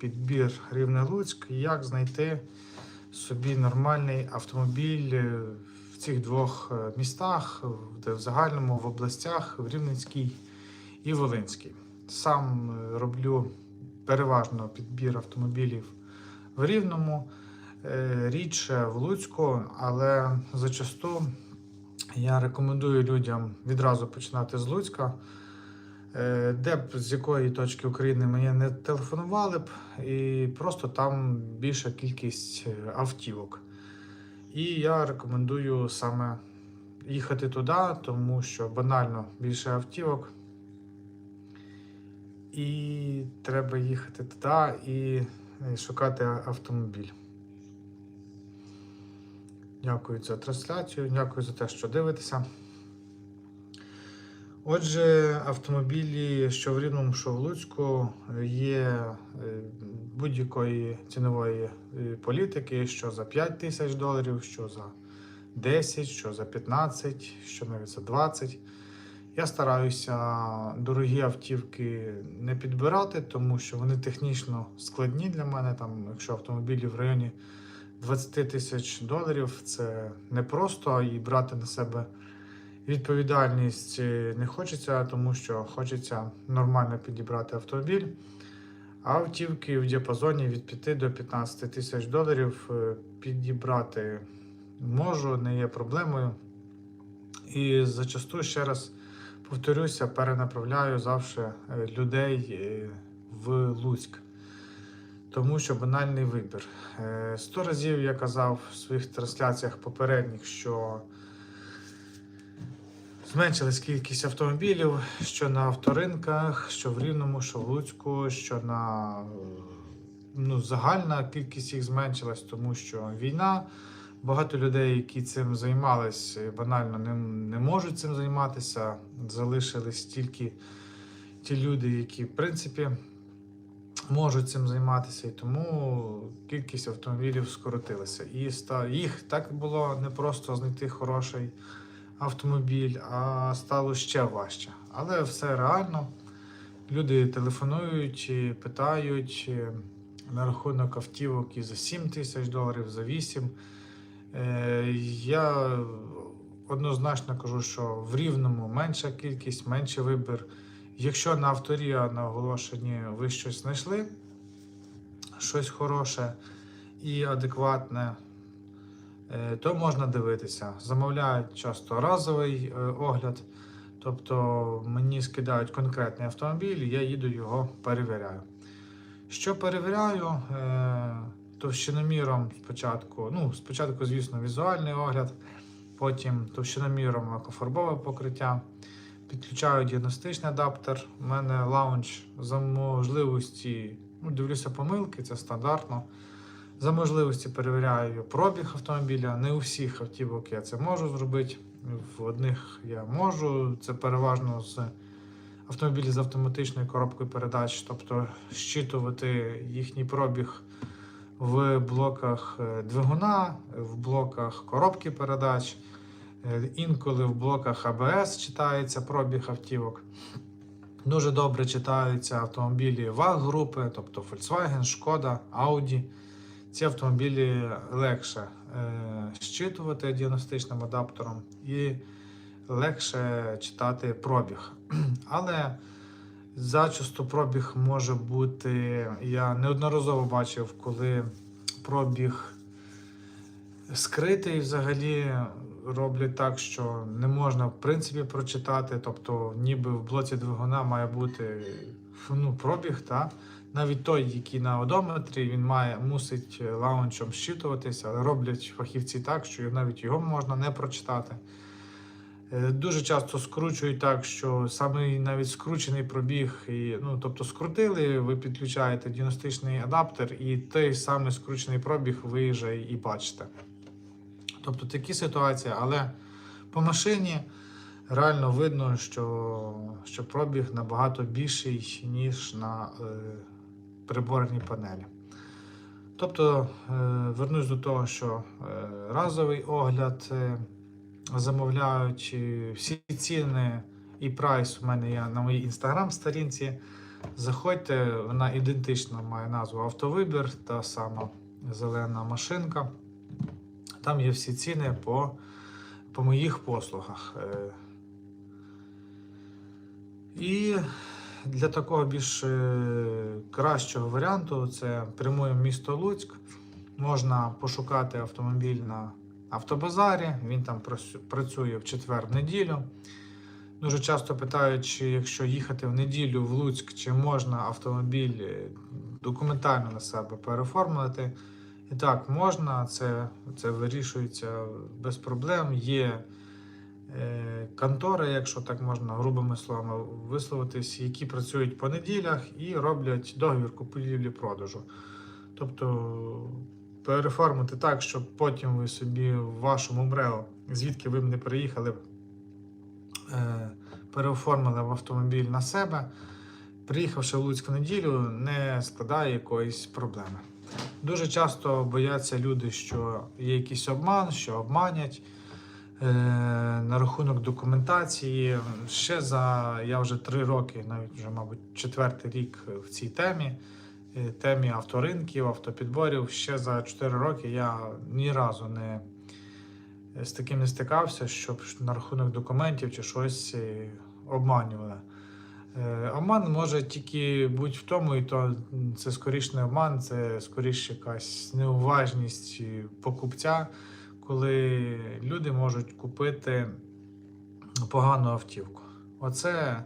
підбір Рівне Луцьк, як знайти собі нормальний автомобіль е, в цих двох е, містах, в- загальному в областях, в Рівненській і Волинській. Сам е, роблю переважно підбір автомобілів в Рівному, рідше в Луцьку, але зачасту я рекомендую людям відразу починати з Луцька. Е, Де б з якої точки України мені не телефонували б, і просто там більша кількість е, автівок. І я рекомендую саме їхати туди, тому що банально більше автівок. І треба їхати туди і е, шукати автомобіль. Дякую за трансляцію, дякую за те, що дивитеся. Отже, автомобілі, що в Рівному, що в Луцьку, є е, будь-якої цінової е, політики, що за 5 тисяч доларів, що за 10, що за 15, що навіть за 20. Я стараюся дорогі автівки не підбирати, тому що вони технічно складні для мене. Там, якщо автомобілі в районі 20 тисяч доларів, це непросто і брати на себе відповідальність е, не хочеться, тому що хочеться нормально підібрати автомобіль. А автівки в діапазоні від 5 до 15 тисяч доларів е, підібрати можу, не є проблемою. І зачасту ще раз повторюся, перенаправляю завжди е, людей в Луцьк. Тому що банальний вибір. Сто разів я казав в своїх трансляціях попередніх, що Зменшилась кількість автомобілів, що на авторинках, що в Рівному, що в Луцьку, що на е, ну, загальна кількість їх зменшилась, тому що війна. Багато людей, які цим займались, е, банально не, не можуть цим займатися. Залишились тільки ті люди, які, в принципі, можуть цим займатися, і тому кількість автомобілів скоротилася. І їх так було непросто знайти хороший автомобіль, а стало ще важче. Але все реально. Люди телефонують, питають е, на рахунок автівок і за 7 тисяч доларів, за 8. Е, Я однозначно кажу, що в рівному менша кількість, менший вибір. Якщо на авторія на оголошенні ви щось знайшли, щось хороше і адекватне, е, то можна дивитися. Замовляють часто разовий е, огляд, тобто мені скидають конкретний автомобіль, і я їду його перевіряю. Що перевіряю? Е, Товщиноміром спочатку, ну, спочатку, звісно, візуальний огляд, потім товщиноміром лакофарбове покриття. Підключаю діагностичний адаптер. У мене лаунч за можливості, ну, дивлюся помилки, це стандартно. За можливості перевіряю пробіг автомобіля. Не у всіх автівок я це можу зробити. В одних я можу. Це переважно з автомобілів з автоматичною коробкою передач, тобто щитувати їхній пробіг в блоках е, двигуна, в блоках коробки передач. Е, Інколи в блоках АБС читається пробіг автівок. Дуже добре читаються автомобілі ВАГ-групи, тобто Volkswagen, Шкода, Audi. Ці автомобілі легше е, щитувати діагностичним адаптером і легше читати пробіг. Але зачасту пробіг може бути. Я неодноразово бачив, коли пробіг скритий взагалі роблять так, що не можна в принципі прочитати. Тобто, ніби в блоці двигуна має бути ну, пробіг, та? Навіть той, який на одометрі, він має мусить лаунчем щитуватися, але роблять фахівці так, що навіть його можна не прочитати. Е, Дуже часто скручують так, що саме навіть скручений пробіг, і, ну, тобто скрутили, ви підключаєте діагностичний адаптер, і той самий скручений пробіг виїжджає і бачите. Тобто такі ситуації, але по машині реально видно, що, що пробіг набагато більший, ніж на е, приборній панелі. Тобто, е, вернусь до того, що е, разовий огляд е, замовляють всі ціни і прайс у мене є на моїй інстаграм-сторінці. Заходьте, вона ідентична має назву Автовибір, та сама зелена машинка. Там є всі ціни по, по моїх послугах. І для такого більш е, кращого варіанту це прямуємо місто Луцьк. Можна пошукати автомобіль на автобазарі. Він там працює в четвер в неділю. Дуже часто питають, чи якщо їхати в неділю в Луцьк, чи можна автомобіль е, документально на себе переоформити. І так, можна, це, це вирішується без проблем. Є контори, якщо так можна грубими словами висловитись, які працюють по неділях і роблять договір купівлі-продажу. Тобто переформити так, щоб потім ви собі в вашому МРЕО, звідки ви б не приїхали, е, переоформили в автомобіль на себе, приїхавши в Луцьк в неділю, не складає якоїсь проблеми. Дуже часто бояться люди, що є якийсь обман, що обманять. Е, на рахунок документації. Ще за я вже три роки, навіть вже, мабуть, четвертий рік в цій темі, е, темі авторинків, автопідборів. Ще за 4 роки я ні разу не е, з таким не стикався, щоб на рахунок документів чи щось обманювали. Обман може тільки бути в тому, і то це скоріш не обман, це скоріш якась неуважність покупця, коли люди можуть купити погану автівку. Оце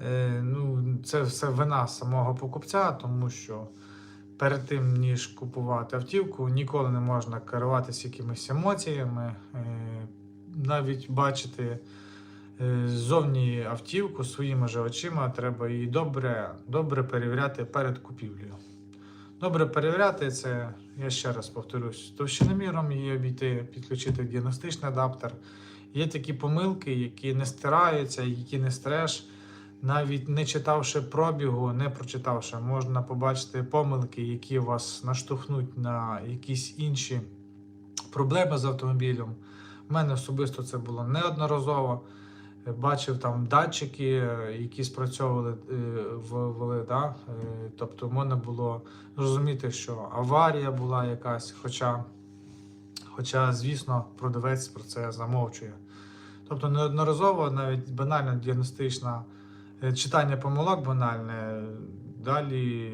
е, ну, це все вина самого покупця, тому що перед тим, ніж купувати автівку, ніколи не можна керуватися якимись емоціями, е, навіть бачити е, ззовні автівку своїми же очима, треба її добре, добре перевіряти перед купівлею. Добре перевіряти це, я ще раз повторюсь, товщиноміром її обійти, підключити діагностичний адаптер. Є такі помилки, які не стираються, які не стреш. Навіть не читавши пробігу, не прочитавши, можна побачити помилки, які вас наштовхнуть на якісь інші проблеми з автомобілем. У мене особисто це було неодноразово. Бачив там датчики, е, які спрацьовували е, ввели, да? Е, Тобто можна було зрозуміти, що аварія була якась, хоча, хоча, звісно, продавець про це замовчує. Тобто неодноразово навіть банальна діагностична читання помилок банальне далі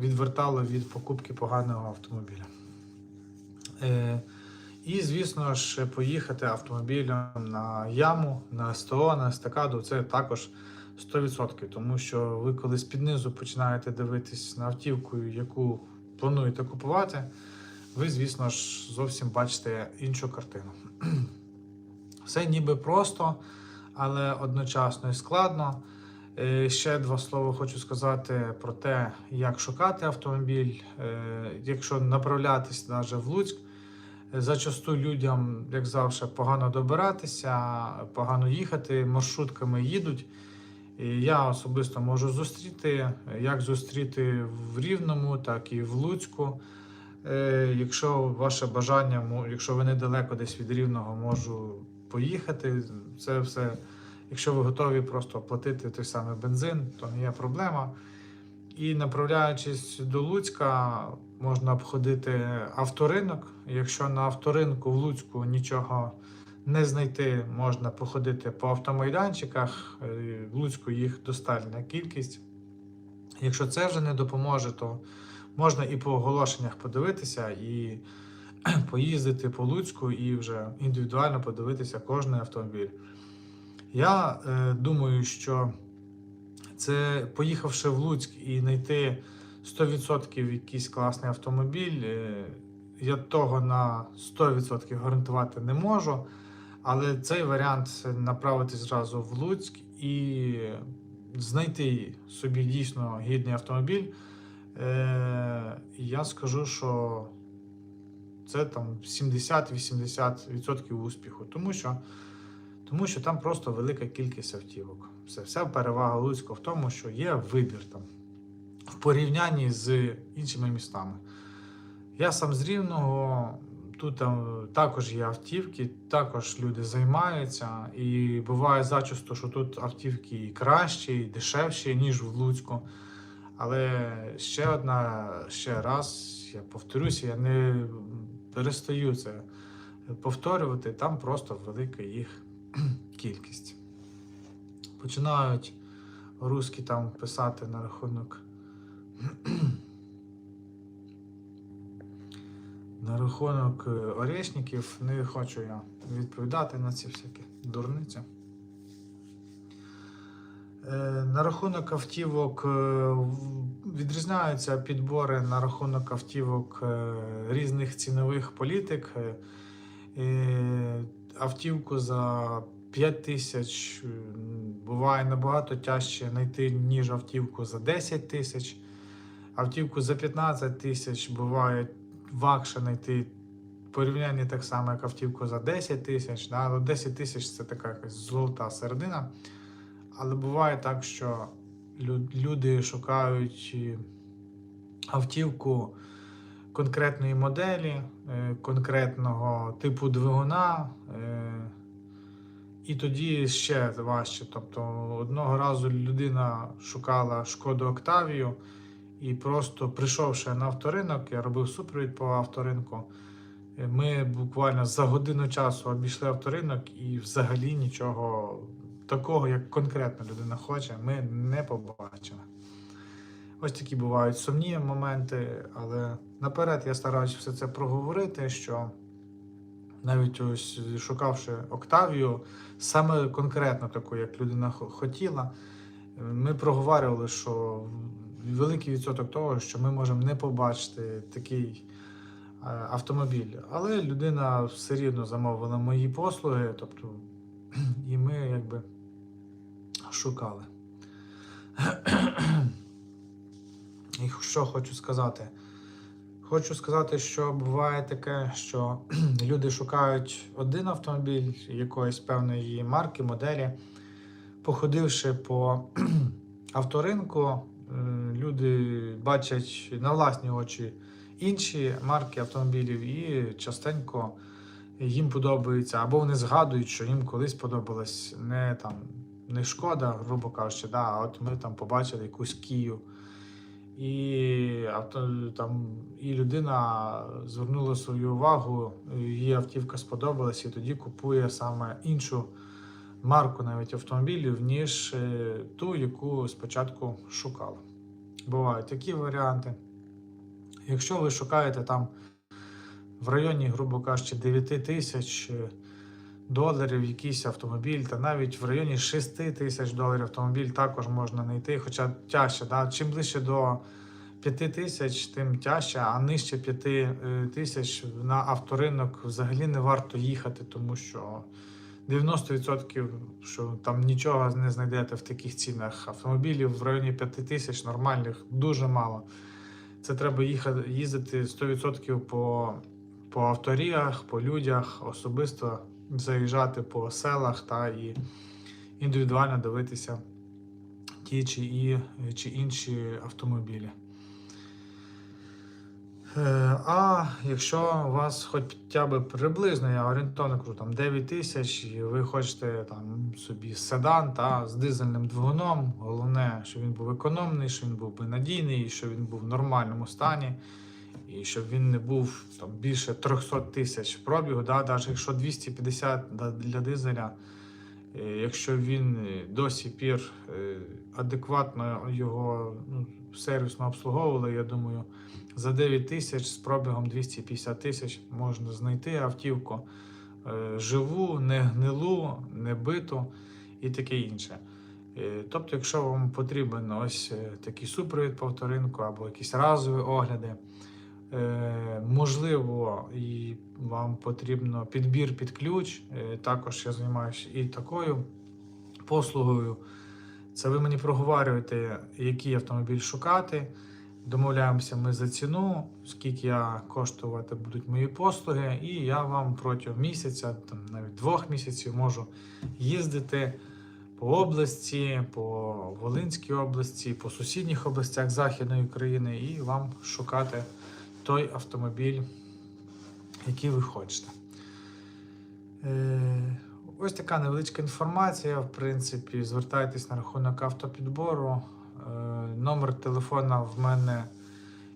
відвертало від покупки поганого автомобіля. І, звісно ж, поїхати автомобілем на яму, на СТО, на естакаду це також 100%. Тому що ви коли з-під низу починаєте дивитись на автівку, яку плануєте купувати, ви, звісно ж, зовсім бачите іншу картину. Все ніби просто, але одночасно і складно. Е, Ще два слова хочу сказати про те, як шукати автомобіль, Е, якщо направлятись навіть в Луцьк. Зачасту людям, як завжди, погано добиратися, погано їхати, маршрутками їдуть. І я особисто можу зустріти, як зустріти в Рівному, так і в Луцьку. Е, Якщо ваше бажання, якщо ви недалеко десь від Рівного, можу поїхати. Це все, якщо ви готові просто оплатити той самий бензин, то не є проблема. І направляючись до Луцька, можна обходити авторинок. Якщо на авторинку в Луцьку нічого не знайти, можна походити по автомайданчиках. Е, В Луцьку їх достатня кількість. Якщо це вже не допоможе, то можна і по оголошеннях подивитися, і поїздити по Луцьку і вже індивідуально подивитися кожний автомобіль. Я е, думаю, що це поїхавши в Луцьк і знайти 100% якийсь класний автомобіль, е, я того на 100% гарантувати не можу. Але цей варіант це направитись зразу в Луцьк і знайти собі дійсно гідний автомобіль. Е, я скажу, що це там 70-80% успіху, тому що, тому що там просто велика кількість автівок. Все, вся перевага Луцька в тому, що є вибір там в порівнянні з іншими містами. Я сам з Рівного, тут там також є автівки, також люди займаються. І буває зачасто, що тут автівки і кращі, і дешевші, ніж в Луцьку. Але ще одна, ще раз я повторюся, я не перестаю це повторювати, там просто велика їх кількість. Починають русські там писати на рахунок. На рахунок е, орешників не хочу я відповідати на ці всякі дурниці. Е, На рахунок автівок е, відрізняються підбори на рахунок автівок різних цінових політик. Автівку за 5 тисяч буває набагато тяжче знайти, ніж автівку за 10 тисяч. Автівку за 15 тисяч буває вакше знайти в порівнянні так само, як автівку за 10 тисяч. Да? Ну, 10 тисяч це така якась золота середина. Але буває так, що люди шукають е, автівку конкретної моделі, е, конкретного типу двигуна. е, І тоді ще важче. Тобто одного разу людина шукала шкоду Октавію, і просто прийшовши на авторинок, я робив супровід по авторинку. е, Ми буквально за годину часу обійшли авторинок і взагалі нічого такого, як конкретно людина хоче, ми не побачили. Ось такі бувають сумні моменти, але наперед я стараюся все це проговорити, що навіть ось шукавши Октавію, саме конкретно таку, як людина хотіла, ми проговорювали, що великий відсоток того, що ми можемо не побачити такий е, автомобіль. Але людина все рівно замовила мої послуги, тобто, і ми якби шукали. І що хочу сказати? Хочу сказати, що буває таке, що люди шукають один автомобіль якоїсь певної марки, моделі. Походивши по авторинку, люди бачать на власні очі інші марки автомобілів і частенько їм подобається, або вони згадують, що їм колись подобалась не там не шкода, грубо кажучи, да, а от ми там побачили якусь кію. І, авто, там, і людина звернула свою увагу, її автівка сподобалась, і тоді купує саме іншу марку навіть автомобілів, ніж е, ту, яку спочатку шукала. Бувають такі варіанти. Якщо ви шукаєте там в районі, грубо кажучи, 9 тисяч е, доларів якийсь автомобіль, та навіть в районі 6 тисяч доларів автомобіль також можна знайти, хоча тяжче. Да? Чим ближче до 5 тисяч, тим тяжче, а нижче 5 е, тисяч на авторинок взагалі не варто їхати, тому що 90% що там нічого не знайдете в таких цінах. Автомобілів в районі 5 тисяч нормальних дуже мало. Це треба їхати, їздити 100% по, по авторіях, по людях, особисто заїжджати по селах та і індивідуально дивитися ті чи, і, чи інші автомобілі. Е, А якщо у вас хоча б приблизно, я орієнтовно кажу, там 9 тисяч, і ви хочете там собі седан та з дизельним двигуном, головне, щоб він був економний, щоб він був би надійний, щоб він був в нормальному стані, і щоб він не був там, більше 300 тисяч пробігу, да, навіть якщо 250 для дизеля, е, якщо він е, до сих пір адекватно його ну, сервісно обслуговували, я думаю, за 9 тисяч з пробігом 250 тисяч можна знайти автівку е, живу, не гнилу, не биту і таке інше. Е, Тобто, якщо вам потрібен ось е, такий супровід по авторинку або якісь разові огляди, можливо, і вам потрібно підбір під ключ. Також я займаюся і такою послугою. Це ви мені проговорюєте, який автомобіль шукати. Домовляємося ми за ціну, скільки я коштувати будуть мої послуги, і я вам протягом місяця, там навіть двох місяців, можу їздити по області, по Волинській області, по сусідніх областях Західної України і вам шукати той автомобіль, які ви хочете. Ось така невеличка інформація. В принципі, звертайтесь на рахунок автопідбору. Е, Номер телефона в мене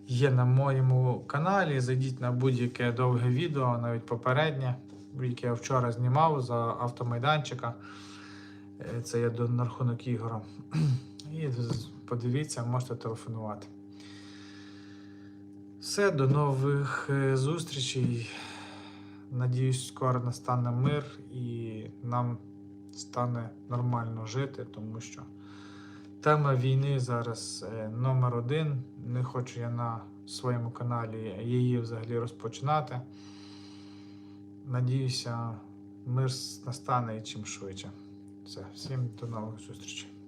є на моєму каналі. Зайдіть на будь-яке довге відео, навіть попереднє, яке я вчора знімав за автомайданчика. Е, Це я на рахунок Ігора. І подивіться, можете телефонувати. Все, до нових е, зустрічей. Надіюсь, скоро настане мир і нам стане нормально жити, тому що тема війни зараз е, номер один. Не хочу я на своєму каналі її взагалі розпочинати. Надіюся, мир настане і чим швидше. Все, всім до нових зустрічей.